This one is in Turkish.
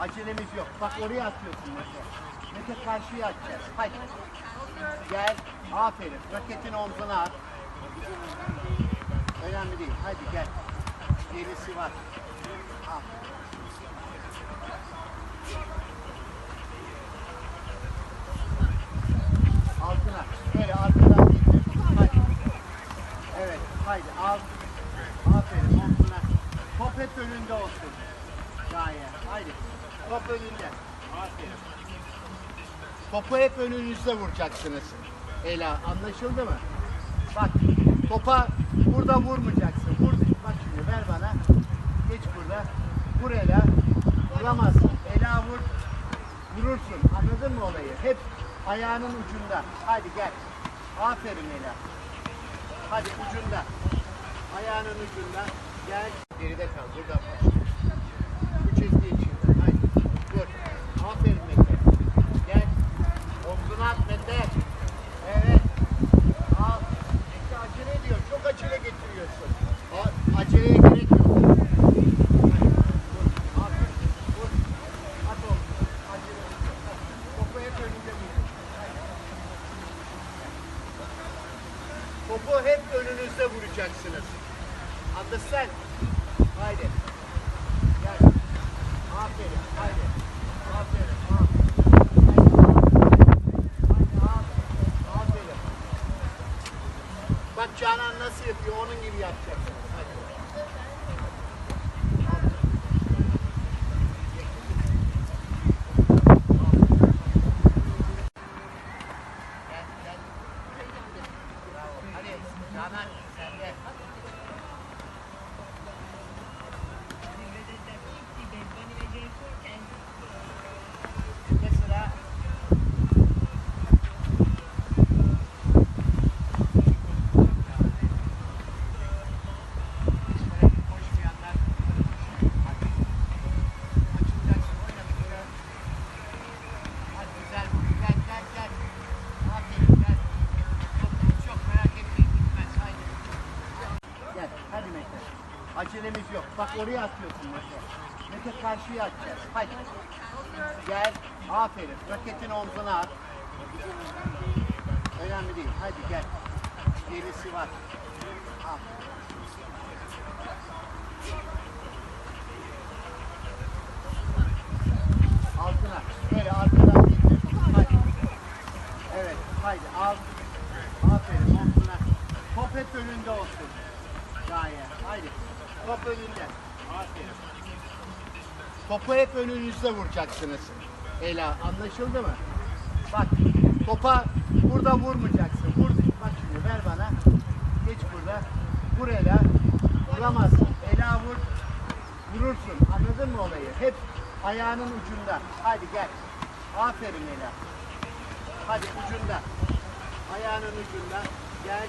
Acelemiz yok. Bak oraya atıyorsun Mete. Mete karşıya atacağız. Hadi. Gel. Aferin. Raketin omzuna at. Önemli değil. Hadi gel. Gerisi var. Al. Altına. Böyle arkadan getir. Hadi. Evet. Haydi al. Aferin omzuna. Top hep önünde olsun. Gaye. Haydi. Top önünde. Aferin. Topu hep önünüzde vuracaksınız. Ela anlaşıldı mı? Bak topa burada vurmayacaksın. Vur. Bak şimdi ver bana. Geç burada. Vur Ela. Vuramazsın. Ela vur. Vurursun. Anladın mı olayı? Hep ayağının ucunda. Hadi gel. Aferin Ela. Hadi ucunda. Ayağının ucunda. Gel. Geride kal. Burada. Bu Aferin Mete. Mete. Evet. Al. Mete acele ediyor. Çok acele getiriyorsun. A- aceleye gerek yok. Topu hep önünüzde vuracaksınız. Understand? Haydi. Gel. Aferin. Haydi. Aferin. Aferin. Haydi. Haydi. Aferin. Bak Canan nasıl yapıyor onun gibi yapacaksınız. Hadi. Gel, gel. Bravo. Hadi Canan sen de. Ne sıra? Şöyle koşmayanlar. Hadi. Açılacaksın, oynamayacağız. Hadi güzel vur. Gel, gel, gel. Aferin, gel. Çok, çok merak etmeyin. Gitmez, haydi. Mete. Acelemiz yok. Bak oraya atıyorsun Mete. Mete karşıya atacağız. Hadi. Gel. Aferin. Raketin omzuna at. Önemli değil. Hadi gel. Gerisi var. Al. Altına. Böyle arkadan getir. Hadi. Evet. Haydi al. Aferin omzuna. Top önünde olsun. Gaye. Haydi. Top önünde. Aferin. Topu hep önünüzde vuracaksınız. Ela anlaşıldı mı? Bak topa burada vurmayacaksın. Vur. Bak şimdi ver bana. Geç burada. Vur Ela. Vuramazsın. Ela vur. Vurursun. Anladın mı olayı? Hep ayağının ucunda. Hadi gel. Aferin Ela. Hadi ucunda. Ayağının ucunda. Gel.